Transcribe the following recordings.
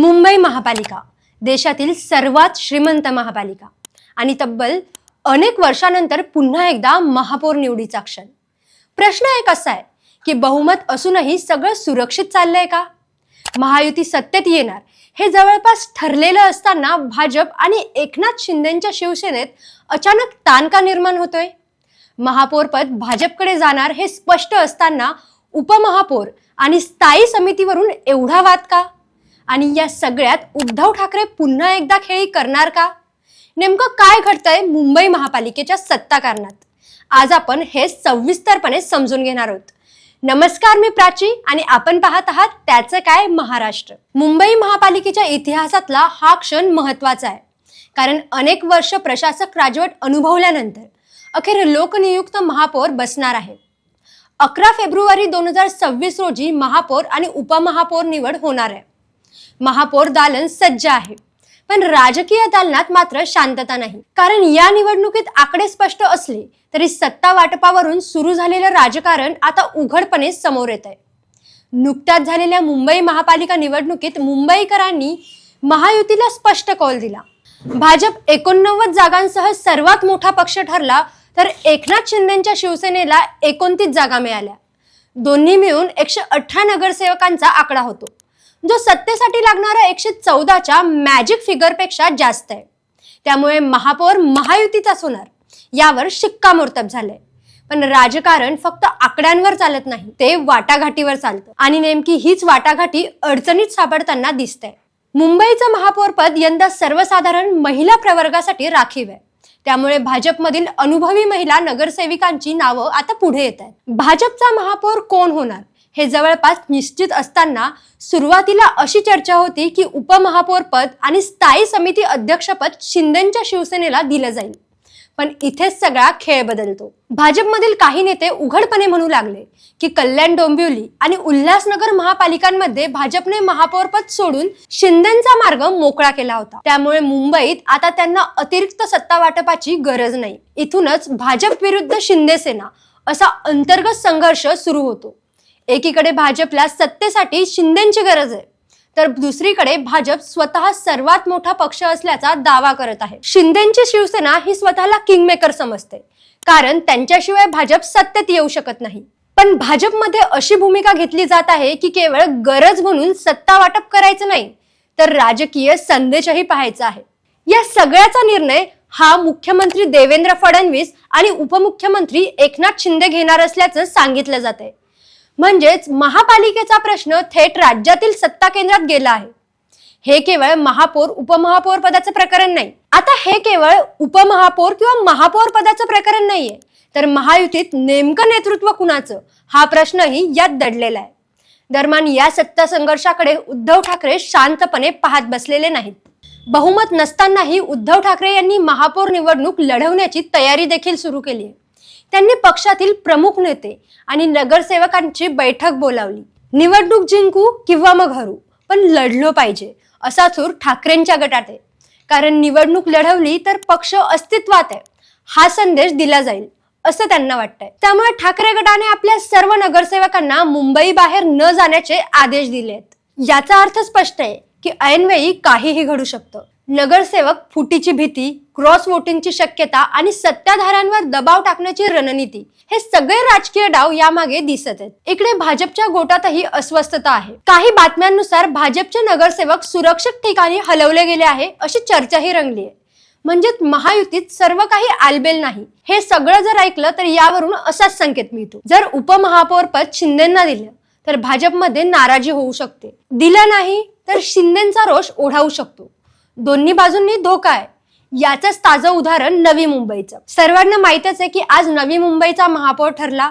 मुंबई महापालिका देशातील सर्वात श्रीमंत महापालिका. आणि तब्बल अनेक वर्षानंतर पुन्हा एकदा महापौर निवडीचा क्षण. प्रश्न एक असा आहे की बहुमत असूनही सगळं सुरक्षित चाललंय का? महायुती सत्तेत येणार हे जवळपास ठरलेलं असताना भाजप आणि एकनाथ शिंदेच्या शिवसेनेत अचानक ताण का निर्माण होतोय? महापौरपद भाजपकडे जाणार हे स्पष्ट असताना उपमहापौर आणि स्थायी समितीवरून एवढा वाद का? आणि या सगळ्यात उद्धव ठाकरे पुन्हा एकदा खेळी करणार का? नेमकं काय घडतंय मुंबई महापालिकेच्या सत्ता कारणात आज आपण हे सविस्तरपणे समजून घेणार आहोत. नमस्कार मी प्राची आणि आपण पाहत आहात त्याचं काय महाराष्ट्र. मुंबई महापालिकेच्या इतिहासातला हा क्षण महत्त्वाचा आहे. कारण अनेक वर्ष प्रशासक राजवट अनुभवल्यानंतर अखेर लोकनियुक्त महापौर बसणार आहे अकरा फेब्रुवारी दोन हजार सव्वीस रोजी महापौर आणि उपमहापौर निवड होणार आहे. महापौर दालन सज्ज आहे. पण राजकीय दालनात मात्र शांतता नाही. कारण या निवडणुकीत आकडे स्पष्ट असले तरी सत्ता वाटपावरून सुरू झालेलं राजकारण आता उघडपणे समोर येत आहे नुकत्याच झालेल्या मुंबई महापालिका निवडणुकीत मुंबईकरांनी महायुतीला स्पष्ट कौल दिला. भाजप एकोणनव्वद जागांसह सर्वात मोठा पक्ष ठरला तर एकनाथ शिंदेच्या शिवसेनेला एकोणतीस जागा मिळाल्या. दोन्ही मिळून एकशे अठरा नगरसेवकांचा आकडा होतो. जो सत्तेसाठी लागणारा एकशे चौदाच्या मॅजिक फिगरपेक्षा जास्त आहे. त्यामुळे महापौर महायुतीचाच होणार. यावर शिक्कामोर्तब झालंय. पण राजकारण फक्त आकड्यांवर चालत नाही ते वाटाघाटीवर चालतं. आणि नेमकी हीच वाटाघाटी अडचणीत सापडताना दिसते मुंबईचं महापौरपद यंदा सर्वसाधारण महिला प्रवर्गासाठी राखीव आहे. त्यामुळे भाजपमधील अनुभवी महिला नगरसेविकांची नावं आता पुढे येत आहेत. भाजपचा महापौर कोण होणार? हे जवळपास निश्चित असताना सुरुवातीला अशी चर्चा होती की उपमहापौर पद आणि स्थायी समिती अध्यक्षपद शिंदेच्या शिवसेनेला दिलं जाईल. पण इथेच सगळा खेळ बदलतो. भाजपमधील काही नेते उघडपणे म्हणू लागले की कल्याण डोंबिवली आणि उल्हासनगर महापालिकांमध्ये भाजपने महापौर पद सोडून शिंदेचा मार्ग मोकळा केला होता. त्यामुळे मुंबईत आता त्यांना अतिरिक्त सत्ता वाटपाची गरज नाही. इथूनच भाजप विरुद्ध शिंदे सेना असा अंतर्गत संघर्ष सुरू होतो. एकीकडे भाजपला सत्तेसाठी शिंदेची गरज आहे तर दुसरीकडे भाजप स्वतः सर्वात मोठा पक्ष असल्याचा दावा करत आहे. शिंदेची शिवसेना ही स्वतःला किंगमेकर समजते कारण त्यांच्याशिवाय भाजप सत्तेत येऊ शकत नाही. पण भाजपमध्ये अशी भूमिका घेतली जात आहे की केवळ गरज म्हणून सत्ता वाटप करायचं नाही तर राजकीय संदेशही पाहायचा आहे. या सगळ्याचा निर्णय हा मुख्यमंत्री देवेंद्र फडणवीस आणि उपमुख्यमंत्री एकनाथ शिंदे घेणार असल्याचं सांगितलं जात आहे म्हणजेच महापालिकेचा प्रश्न थेट राज्यातील सत्ता केंद्रात गेला आहे. हे केवळ महापौर उपमहापौर पदाचं प्रकरण नाही. आता हे केवळ उपमहापौर किंवा महापौर पदाचं प्रकरण नाहीये. तर महायुतीत नेमकं नेतृत्व कुणाचं? हा प्रश्नही यात दडलेला आहे. दरम्यान या सत्ता संघर्षाकडे उद्धव ठाकरे शांतपणे पाहत बसलेले नाहीत. बहुमत नसतानाही उद्धव ठाकरे यांनी महापौर निवडणूक लढवण्याची तयारी देखील सुरू केली आहे त्यांनी पक्षातील प्रमुख नेते आणि नगरसेवकांची बैठक बोलावली. निवडणूक जिंकू किंवा मग हरू पण लढलो पाहिजे असा सूर ठाकरेंच्या गटात आहे. कारण निवडणूक लढवली तर पक्ष अस्तित्वात आहे. हा संदेश दिला जाईल असं त्यांना वाटतंय. त्यामुळे ठाकरे गटाने आपल्या सर्व नगरसेवकांना मुंबई बाहेर न जाण्याचे आदेश दिले आहेत याचा अर्थ स्पष्ट आहे की ऐनवेळी काहीही घडू शकतं. नगरसेवक फुटीची भीती क्रॉस वोटिंगची शक्यता आणि सत्ताधाऱ्यांवर दबाव टाकण्याची रणनीती हे सगळे राजकीय डाव यामागे दिसत आहेत. इकडे भाजपच्या गोटातही अस्वस्थता आहे. काही बातम्यांनुसार भाजपचे नगरसेवक सुरक्षित ठिकाणी हलवले गेले आहे अशी चर्चाही रंगली आहे. म्हणजेच महायुतीत सर्व काही आलबेल नाही. हे सगळं जर ऐकलं तर यावरून असाच संकेत मिळतो. जर उपमहापौर पद शिंदेना दिलं तर भाजपमध्ये नाराजी होऊ शकते. दिलं नाही तर शिंदेचा रोष ओढावू शकतो. दोन्ही बाजूंनी धोका आहे. याचंच ताजं उदाहरण नवी मुंबईचं. सर्वांना माहितच आहे की आज नवी मुंबईचा महापौर ठरला.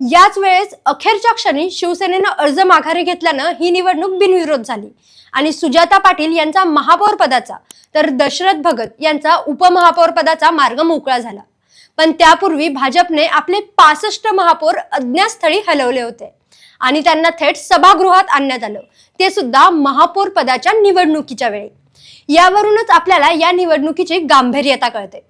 याच वेळेस अखेरच्या क्षणी शिवसेनेनं अर्ज माघारी घेतल्यानं ही निवडणूक बिनविरोध झाली. आणि सुजाता पाटील यांचा महापौर पदाचा तर दशरथ भगत यांचा उपमहापौर पदाचा मार्ग मोकळा झाला. पण त्यापूर्वी भाजपने आपले पासष्ट महापौर अज्ञातस्थळी हलवले होते. आणि त्यांना थेट सभागृहात आणण्यात आलं. ते सुद्धा महापौर पदाच्या निवडणुकीच्या वेळी. यावरूनच आपल्याला या निवडणुकीची गांभीर्यता कळते.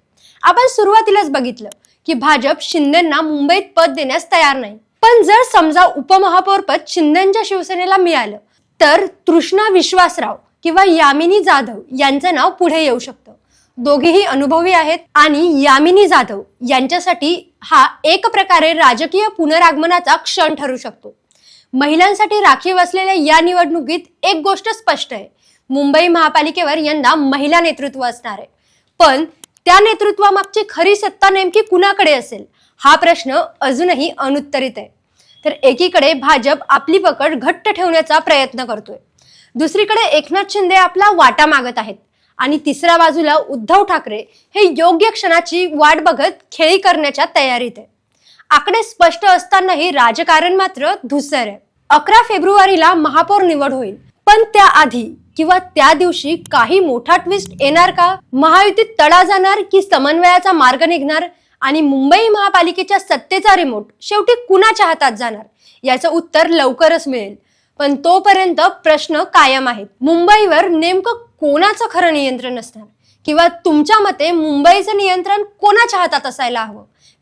आपण सुरुवातीलाच बघितलं की भाजप शिंदेना मुंबईत पद देण्यास तयार नाही. पण जर समजा उपमहापौर पद शिंदेच्या शिवसेनेला मिळालं तर तृष्णा विश्वासराव किंवा यामिनी जाधव यांचं नाव पुढे येऊ शकतं. दोघेही अनुभवी आहेत आणि यामिनी जाधव यांच्यासाठी हा एक प्रकारे राजकीय पुनरागमनाचा क्षण ठरू शकतो. महिलांसाठी राखीव असलेल्या या निवडणुकीत एक गोष्ट स्पष्ट आहे. मुंबई महापालिकेवर यंदा महिला नेतृत्व असणार आहे. पण त्या नेतृत्वामागची खरी सत्ता नेमकी कुणाकडे असेल? हा प्रश्न अजूनही अनुत्तरित आहे. तर एकीकडे भाजप आपली पकड घट्ट ठेवण्याचा प्रयत्न करतोय. दुसरीकडे एकनाथ शिंदे आपला वाटा मागत आहेत. आणि तिसऱ्या बाजूला उद्धव ठाकरे हे योग्य क्षणाची वाट बघत खेळी करण्याच्या तयारीत आहे. आकडे स्पष्ट असतानाही राजकारण मात्र धुसर आहे. अकरा फेब्रुवारीला महापौर निवड होईल. पण त्याआधी किंवा त्या दिवशी काही मोठा ट्विस्ट येणार का? महायुतीत तडा जाणार की समन्वयाचा मार्ग निघणार? आणि मुंबई महापालिकेच्या सत्तेचा रिमोट शेवटी कुणाच्या हातात जाणार? याचं उत्तर लवकरच मिळेल. पण तोपर्यंत प्रश्न कायम आहेत. मुंबईवर नेमकं कोणाचं खरं नियंत्रण असणार? किंवा तुमच्या मते मुंबईचं नियंत्रण कोणाच्या हातात असायला हवं?